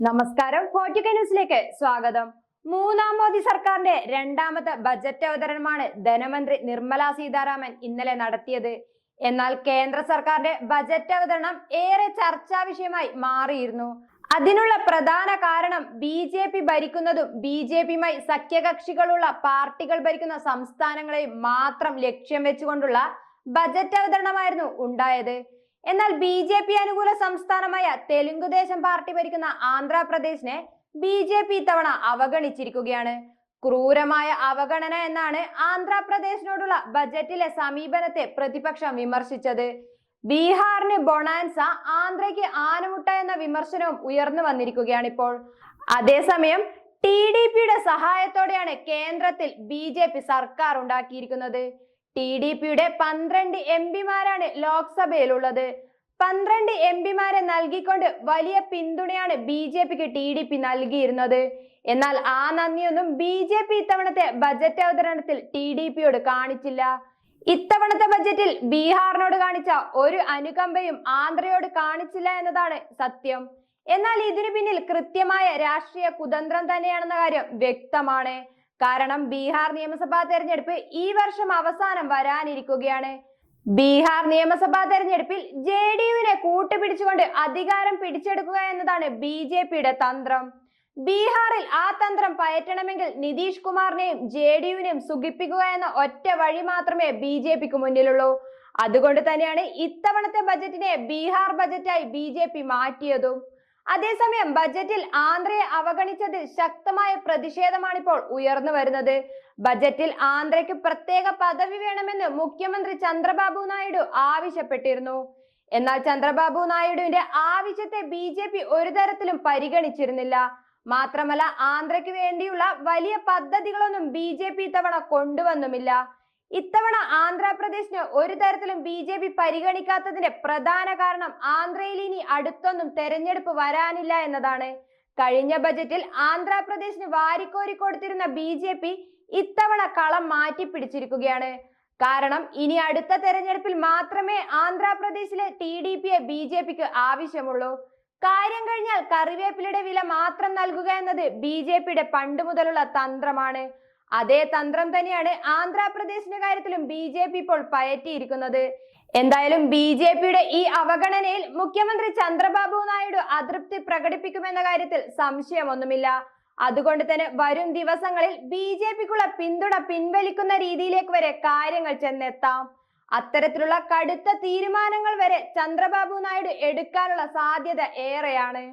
നമസ്കാരം. ന്യൂസിലേക്ക് സ്വാഗതം. മൂന്നാം മോദി സർക്കാരിന്റെ രണ്ടാമത്തെ ബജറ്റ് അവതരണമാണ് ധനമന്ത്രി നിർമ്മല സീതാരാമൻ ഇന്നലെ നടത്തിയത്. എന്നാൽ കേന്ദ്ര സർക്കാരിന്റെ ബജറ്റ് അവതരണം ഏറെ ചർച്ചാ വിഷയമായി മാറിയിരുന്നു. അതിനുള്ള പ്രധാന കാരണം ബി ജെ പി ഭരിക്കുന്നതും ബി ജെ പിയുമായി സഖ്യകക്ഷികളുള്ള പാർട്ടികൾ ഭരിക്കുന്ന സംസ്ഥാനങ്ങളെ മാത്രം ലക്ഷ്യം വെച്ചുകൊണ്ടുള്ള ബജറ്റ് അവതരണമായിരുന്നു ഉണ്ടായത്. എന്നാൽ ബി ജെ പി അനുകൂല സംസ്ഥാനമായ തെലുങ്കുദേശം പാർട്ടി ഭരിക്കുന്ന ആന്ധ്രാപ്രദേശിനെ ബി ജെ പി ഇത്തവണ അവഗണിച്ചിരിക്കുകയാണ്. ക്രൂരമായ അവഗണന എന്നാണ് ആന്ധ്രാപ്രദേശിനോടുള്ള ബജറ്റിലെ സമീപനത്തെ പ്രതിപക്ഷം വിമർശിച്ചത്. ബീഹാറിന് ബൊണാൻസ ആന്ധ്രയ്ക്ക് ആനമുട്ട എന്ന വിമർശനവും ഉയർന്നു വന്നിരിക്കുകയാണ് ഇപ്പോൾ. അതേസമയം ടി ഡി പിയുടെ സഹായത്തോടെയാണ് കേന്ദ്രത്തിൽ ബി സർക്കാർ ഉണ്ടാക്കിയിരിക്കുന്നത്. ടി ഡി പിയുടെ പന്ത്രണ്ട് എം പിമാരാണ് ലോക്സഭയിലുള്ളത്. പന്ത്രണ്ട് എം പിമാരെ നൽകിക്കൊണ്ട് വലിയ പിന്തുണയാണ് ബി ജെ പിക്ക് ടി ഡി പി നൽകിയിരുന്നത്. എന്നാൽ ആ നന്ദിയൊന്നും ബി ജെ പി ഇത്തവണത്തെ ബജറ്റ് അവതരണത്തിൽ ടി ഡി പിയോട് കാണിച്ചില്ല. ഇത്തവണത്തെ ബജറ്റിൽ ബീഹാറിനോട് കാണിച്ച ഒരു അനുകമ്പയും ആന്ധ്രയോട് കാണിച്ചില്ല എന്നതാണ് സത്യം. എന്നാൽ ഇതിനു പിന്നിൽ കൃത്യമായ രാഷ്ട്രീയ കുതന്ത്രം തന്നെയാണെന്ന കാര്യം വ്യക്തമാണ്. കാരണം ബീഹാർ നിയമസഭാ തെരഞ്ഞെടുപ്പ് ഈ വർഷം അവസാനം വരാനിരിക്കുകയാണ്. ബീഹാർ നിയമസഭാ തെരഞ്ഞെടുപ്പിൽ ജെ ഡി യുവിനെ കൂട്ടുപിടിച്ചുകൊണ്ട് അധികാരം പിടിച്ചെടുക്കുക എന്നതാണ് ബി ജെ പിയുടെ തന്ത്രം. ബീഹാറിൽ ആ തന്ത്രം പയറ്റണമെങ്കിൽ നിതീഷ് കുമാറിനെയും ജെ ഡി യുവിനെയും സുഖിപ്പിക്കുക എന്ന ഒറ്റ വഴി മാത്രമേ ബി ജെ പിക്ക് മുന്നിലുള്ളൂ. അതുകൊണ്ട് തന്നെയാണ് ഇത്തവണത്തെ ബജറ്റിനെ ബീഹാർ ബജറ്റായി ബി ജെ പി മാറ്റിയതും. അതേസമയം ബജറ്റിൽ ആന്ധ്രയെ അവഗണിച്ചതിൽ ശക്തമായ പ്രതിഷേധമാണ് ഇപ്പോൾ ഉയർന്നു വരുന്നത്. ബജറ്റിൽ ആന്ധ്രയ്ക്ക് പ്രത്യേക പദവി വേണമെന്ന് മുഖ്യമന്ത്രി ചന്ദ്രബാബു നായിഡു ആവശ്യപ്പെട്ടിരുന്നു. എന്നാൽ ചന്ദ്രബാബു നായിഡുവിന്റെ ആവശ്യത്തെ ബി ജെ പി ഒരു തരത്തിലും പരിഗണിച്ചിരുന്നില്ല. മാത്രമല്ല ആന്ധ്രയ്ക്ക് വേണ്ടിയുള്ള വലിയ പദ്ധതികളൊന്നും ബി ജെ പി ഇത്തവണ കൊണ്ടുവന്നുമില്ല. ഇത്തവണ ആന്ധ്രാപ്രദേശിന് ഒരു തരത്തിലും ബി ജെ പി പരിഗണിക്കാത്തതിന്റെ പ്രധാന കാരണം ആന്ധ്രയിൽ ഇനി അടുത്തൊന്നും തെരഞ്ഞെടുപ്പ് വരാനില്ല എന്നതാണ്. കഴിഞ്ഞ ബജറ്റിൽ ആന്ധ്രാപ്രദേശിന് വാരിക്കോരി കൊടുത്തിരുന്ന ബി ജെ പി ഇത്തവണ കളം മാറ്റി പിടിച്ചിരിക്കുകയാണ് കാരണം ഇനി അടുത്ത തെരഞ്ഞെടുപ്പിൽ മാത്രമേ ആന്ധ്രാപ്രദേശിലെ ടി ഡി പിയെ ബി ജെ പിക്ക് ആവശ്യമുള്ളൂ. കാര്യം കഴിഞ്ഞാൽ കറിവേപ്പിലയുടെ വില മാത്രം നൽകുക എന്നത് ബി ജെ പിയുടെ പണ്ട് മുതലുള്ള തന്ത്രമാണ്. അതേ തന്ത്രം തന്നെയാണ് ആന്ധ്രാപ്രദേശിന്റെ കാര്യത്തിലും ബി ജെ പി ഇപ്പോൾ പയറ്റിയിരിക്കുന്നത്. എന്തായാലും ബി ജെ പിയുടെ ഈ അവഗണനയിൽ മുഖ്യമന്ത്രി ചന്ദ്രബാബു നായിഡു അതൃപ്തി പ്രകടിപ്പിക്കുമെന്ന കാര്യത്തിൽ സംശയമൊന്നുമില്ല. അതുകൊണ്ട് തന്നെ വരും ദിവസങ്ങളിൽ ബി ജെ പിക്കുള്ള പിന്തുണ പിൻവലിക്കുന്ന രീതിയിലേക്ക് വരെ കാര്യങ്ങൾ ചെന്നെത്താം. അത്തരത്തിലുള്ള കടുത്ത തീരുമാനങ്ങൾ വരെ ചന്ദ്രബാബു നായിഡു എടുക്കാനുള്ള സാധ്യത ഏറെയാണ്.